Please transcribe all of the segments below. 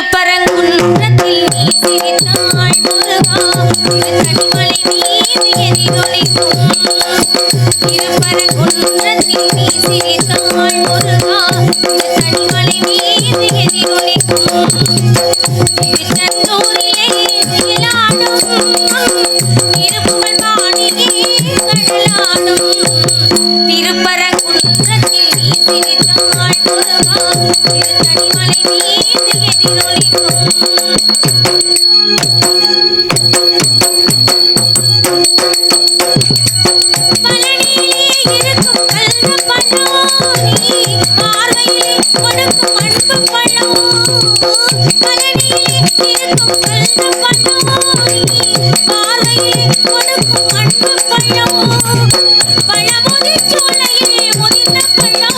திருப்பரங்குன்றத்தில் நீ சிரித்தாள் முருகா. திரு கண்மலை மீது எதிரொலிக்கும் திருப்பரங்குன்றத்தில் நீ சிரித்தாள் முருகா திரு கண்மலை பழமுதிர் சோலையில் முதிர்ந்த பழம்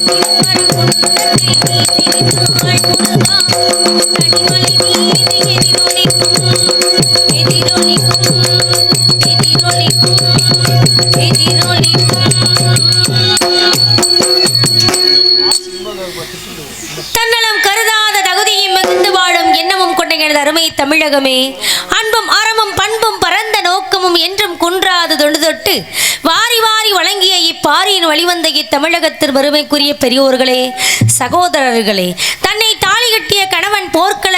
தன்னலம் கருதா தகுதியும் மிகுந்து வாழும் எண்ணமும் கொண்ட எனது அருமை தமிழகமே. அன்பும் அறமும் பண்பும் பரந்த நோக்கமும் என்றும் குன்றாது தொண்டுதொட்டு வாரி வாரி வழங்கிய இப்பாரியின் வழிவந்த இத்தமிழகத்தின் வறுமைக்குரிய பெரியோர்களே சகோதரர்களே தன்னை தாலி கட்டிய கணவன்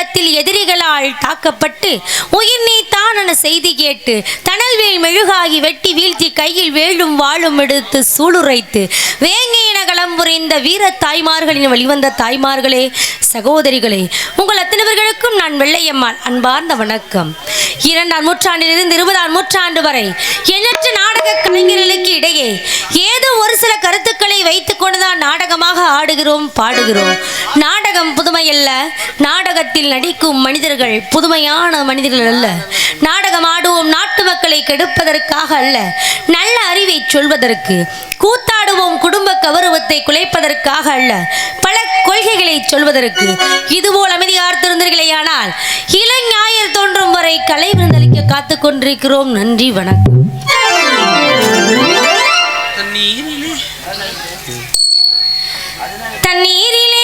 போர்க்களத்தில் எதிரிகளால் தாக்கப்பட்டு உயிர் நீத்தான் என செய்தி கேட்டு தணல்வேல் மெழுகாகி வெட்டி வீழ்த்தி கையில் வேலும் வாழும் எடுத்து சூளுரைத்து வேங்கையின களம் புரிந்த வீர தாய்மார்களின் வழிவந்த தாய்மார்களே சகோதரிகளே உங்கள் அத்தனைவர்களுக்கும் நான் வெள்ளையம்மாள். அன்பார்ந்த வணக்கம். இரண்டாம் நூற்றாண்டிலிருந்து இருபதாம் நூற்றாண்டு வரை எண்ணற்ற நாடக கலைஞர்களுக்கு இடையே ஏதோ ஒரு சில கருத்துக்களை வைத்துக் கொண்டுதான் நாடகமாக ஆடுகிறோம் பாடுகிறோம். நாடகம் புதுமையல்ல நாடகத்தில் நடிக்கும் மனிதர்கள் புதுமையான மனிதர்கள் அல்ல. நாடகம் ஆடுவோம் நாட்டு மக்களை கெடுப்பதற்காக அல்ல. நல்ல அறிவை சொல்வதற்கு கூத்தாடுவோம் குடும்ப கௌரவத்தை குலைப்பதற்காக அல்ல. பல கொள்கைகளை சொல்வதற்கு இதுபோல் அமைதியார் திருந்தர்களேயானால் இளஞாயிறு தோன்றும் வரை கலை விருந்தளிக்க காத்து கொண்டிருக்கிறோம். நன்றி வணக்கம். தண்ணீரிலே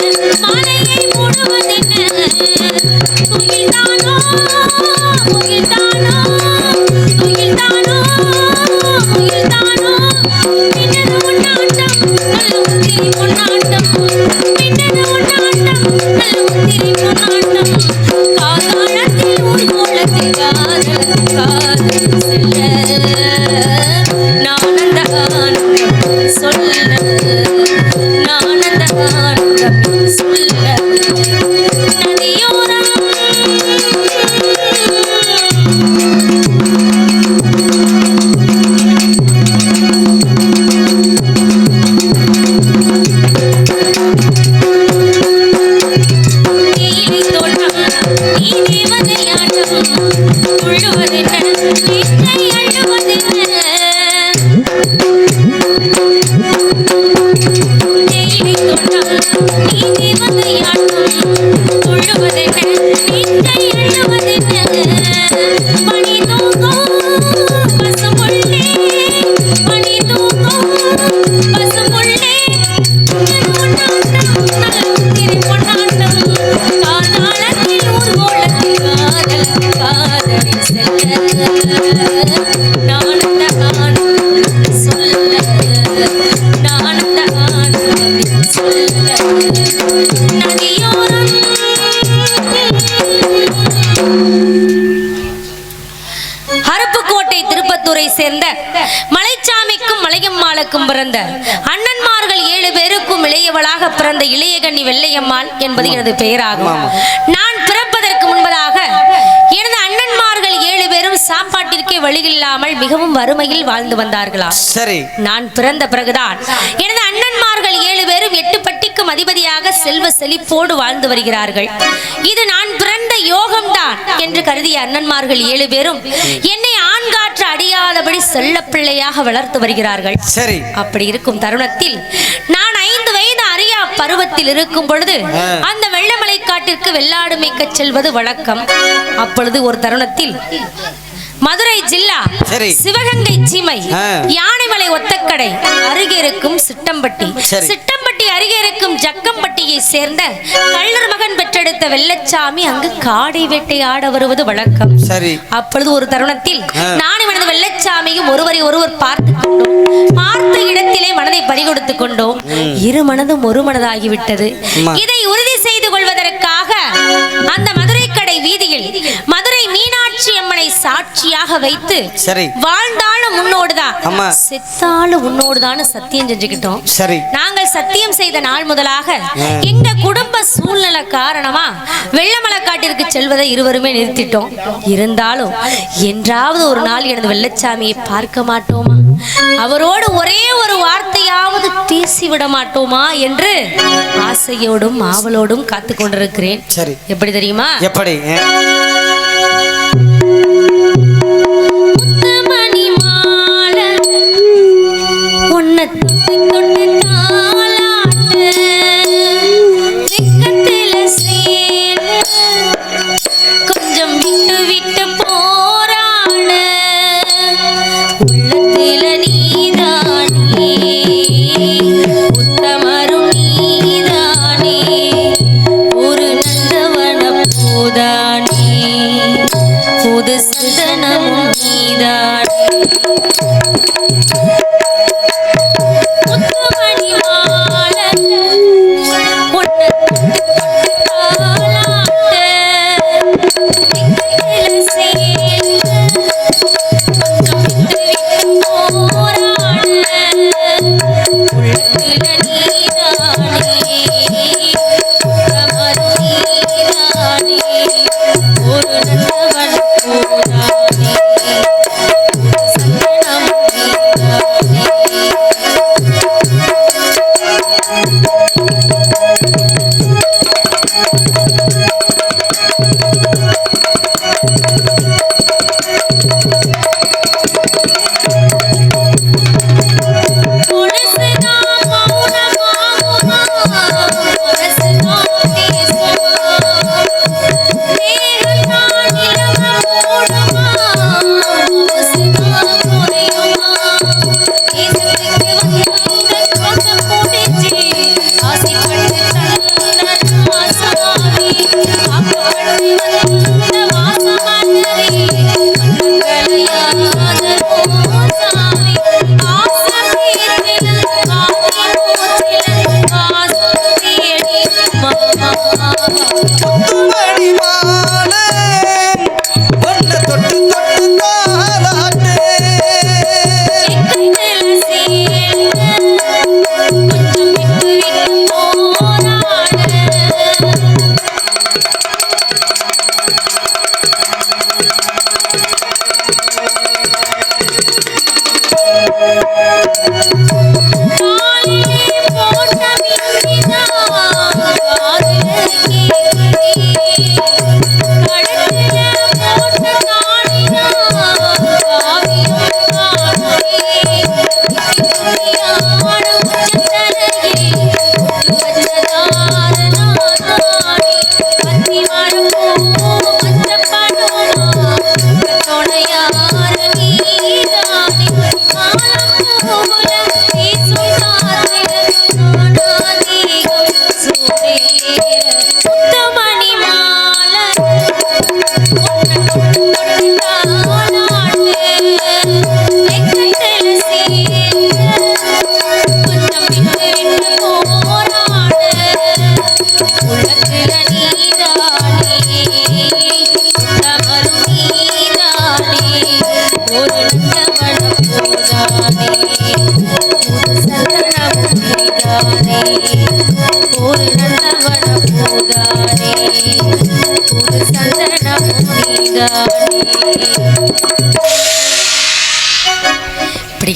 Amen. பிறந்த அண்ணன்மார்கள் ஏழு பேருக்கும் இளையவளாக பிறந்த இளையகண்ணி வெள்ளையம்மாள் என்பது எனது பெயராகும் நான் பிறப்பதற்கு முன்பதாக எனது அண்ணன்மார்கள் ஏழு பேரும் சாப்பாட்டிற்கே வழியில்லாமல் மிகவும் வறுமையில் வாழ்ந்து வந்தார்களாம் சரி. நான் பிறந்த பிறகுதான் எனது அண்ணன்மார்கள் ஏழு பேரும் எட்டு பட்டிக்கும் அதிபதியாக செல்வ செழிப்போடு வாழ்ந்து வருகிறார்கள். இது நான் பிறந்த யோகம்தான் என்று கருதிய அண்ணன்மார்கள் ஏழு பேரும் என்னை ஆண்காற்று அடியாதபடி செல்ல பிள்ளையாக வளர்த்து வருகிறார்கள். சரி. அப்படி இருக்கும் தருணத்தில் நான் ஐந்து வயது அறியா பருவத்தில் இருக்கும் பொழுது. அந்த வெள்ளமலை காட்டிற்கு வெள்ளாடு மேய்க்கச் செல்வது வழக்கம். அப்பொழுது ஒரு தருணத்தில் மதுரை ஜில்லா. சிவகங்கை சீமை. யானைமலை ஒத்தக்கடை அருகே இருக்கும் சிட்டம்பட்டி. சிட்டம்பட்டி அருகே இருக்கும் ஜக்கம்பட்டியை சேர்ந்த கள்ளர் மகன் பெற்றெடுத்த வெள்ளச்சாமி அங்கு காடை வேட்டையாட வருவது வழக்கம் சரி அப்பொழுது ஒரு தருணத்தில். நானும் எனது வெள்ளச்சாமியும் ஒருவரை ஒருவர் பார்த்து கொண்டோம் பார்த்த இடத்திலே மனதை பறிகொடுத்துக் கொண்டோம் இரு மனதும் ஒரு மனதாகிவிட்டது. இதை உறுதி செய்து கொள்வதற்காக சாட்சியாக வைத்து சரி. வாழ்ந்தாலும் உன்னோடுதான் ஆமா. செத்தாலும் உன்னோடுதான் சத்தியம் செஞ்சுக்கிட்டோம். சரி. நாங்கள் சத்தியம் செய்த நாள் முதலாக எங்க குடும்ப சூழ்நிலை காரணமா வெள்ளமலக்காட்டிற்கு செல்வதை இருவருமே நிறுத்திட்டோம். இருந்தாலும் என்றாவது ஒரு நாள் எனது வெள்ளச்சாமியை பார்க்க மாட்டோமா? அவரோடு ஒரே ஒரு வார்த்தையாவது பேசி விட மாட்டோமா என்று ஆசையோடும் ஆவலோடும் காத்து கொண்டிருக்கிறேன் சரி. எப்படி தெரியுமா? எப்படி? കണ്ണുണ്ണിൽ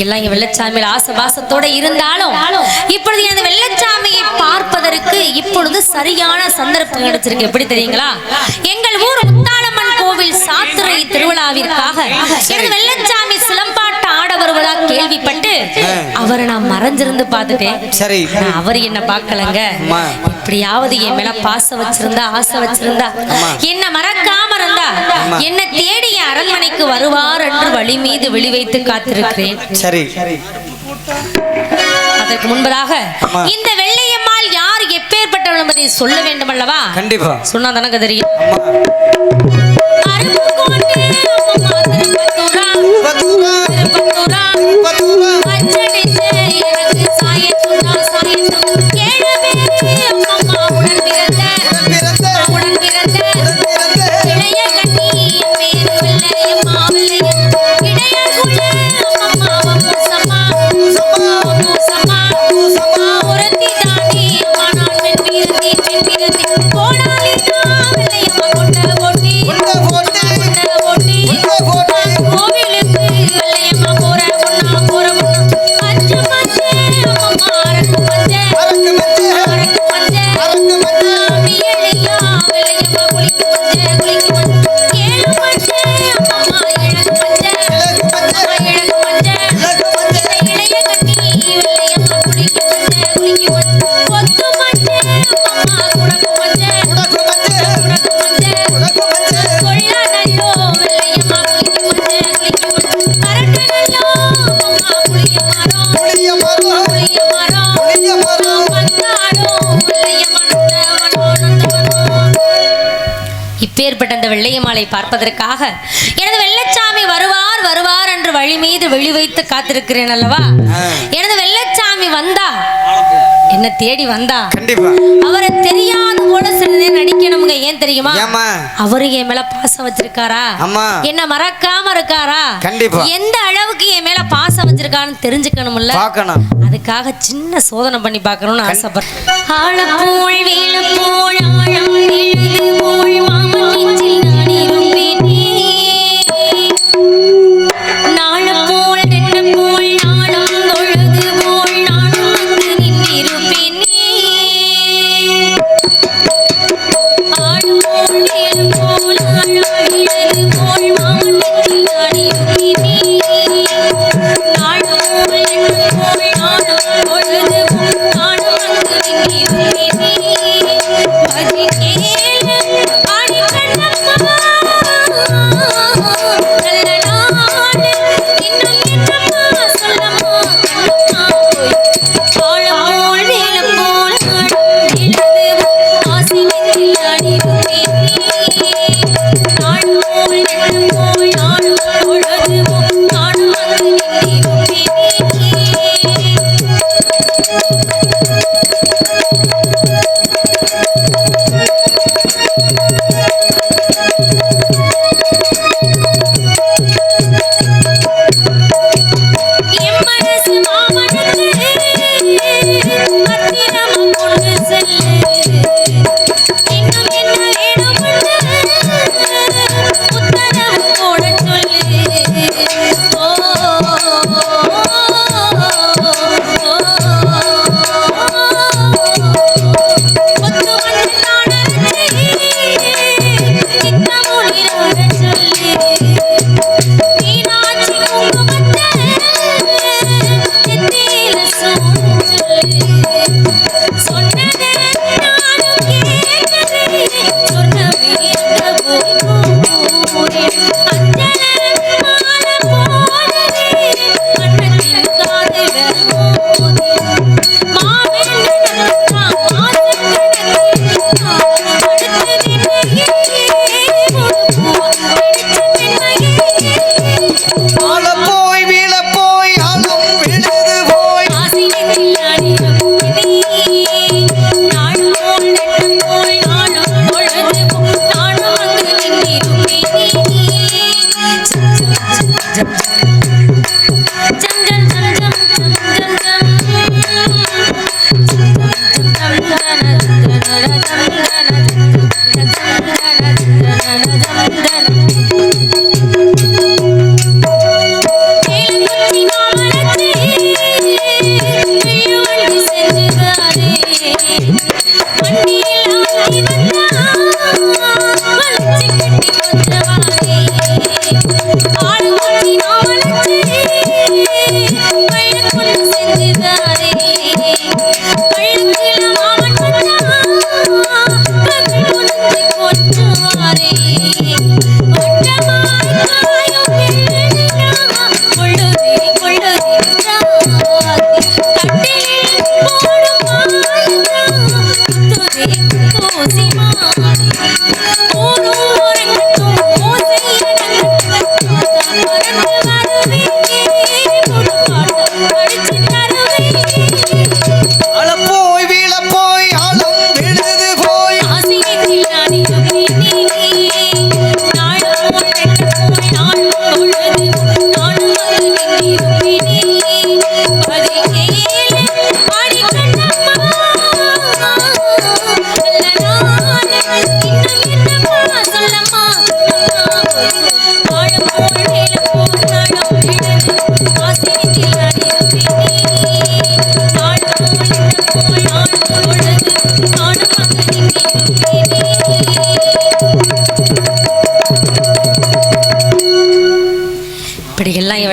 எல்லாம் இங்க வெள்ளச்சாமியில் ஆசை இருந்தாலும் இப்பொழுது எனது வெள்ளச்சாமியை பார்ப்பதற்கு இப்பொழுது சரியான சந்தர்ப்பம் கிடைச்சிருக்கு எப்படி தெரியுங்களா? எங்கள் ஊர் முத்தாளம்மன் கோவில் சாத்துறை திருவிழாவிற்காக எனது வெள்ளச்சாமி சிலம் வருவதா கேள்விப்பட்டு அவரை நான் மறைஞ்சிருந்து பார்த்துட்டேன். அவர் என்ன பார்க்கலங்க? எப்படியாவது என் மேல பாச வச்சிருந்தா ஆசை வச்சிருந்தா என்ன மறக்காம இருந்தா என்ன தேடி என் அரண்மனைக்கு வருவார் என்று வழி மீது விழி வைத்து காத்திருக்கிறேன். அதற்கு முன்பதாக இந்த வெள்ளையம்மாள் யார் எப்பேற்பட்டவள் என்பதை சொல்ல வேண்டும் அல்லவா? கண்டிப்பா. சொன்னா தானங்க தெரியும் பத்தூரா பத்தூரா அச்சடித்து எனக்கு சாயத்து வந்த வெள்ளையமாலை பார்ப்பதற்காக எனது வெள்ளச்சாமி வருவார் வருவார் என்று வழி மீது வெளி வைத்து காத்திருக்கிறேன் அல்லவா? எனது வெள்ளச்சாமி வந்தா? என்ன தேடி வந்தா? அவரை தெரியாத போல சில நடிக்கணுங்க ஏன் தெரியுமா? அவரு என் மேல பாசம் வச்சிருக்காரா? என்ன மறக்காம இருக்காரா? எந்த அளவுக்கு என் மேல பாசம் வச்சிருக்கான்னு தெரிஞ்சுக்கணும்ல? அதுக்காக சின்ன சோதனை பண்ணி பார்க்கணும்னு ஆசைப்படுறேன். நாள 你了，你了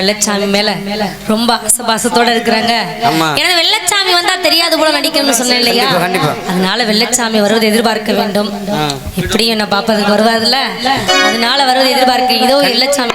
வெள்ளச்சாமி மேல ரொம்ப ஆசபாசத்தோட இருக்கிறாங்க. ஏன்னா வெள்ளச்சாமி வந்தா தெரியாது போல நடிக்கணும்னு சொன்னேன் இல்லையா? அதனால வெள்ளச்சாமி வருவது எதிர்பார்க்க வேண்டும். எப்படியும் என்ன பாப்பதுக்கு வருவாதுல்ல அதனால வருவது எதிர்பார்க்க இதோ வெள்ளச்சாமி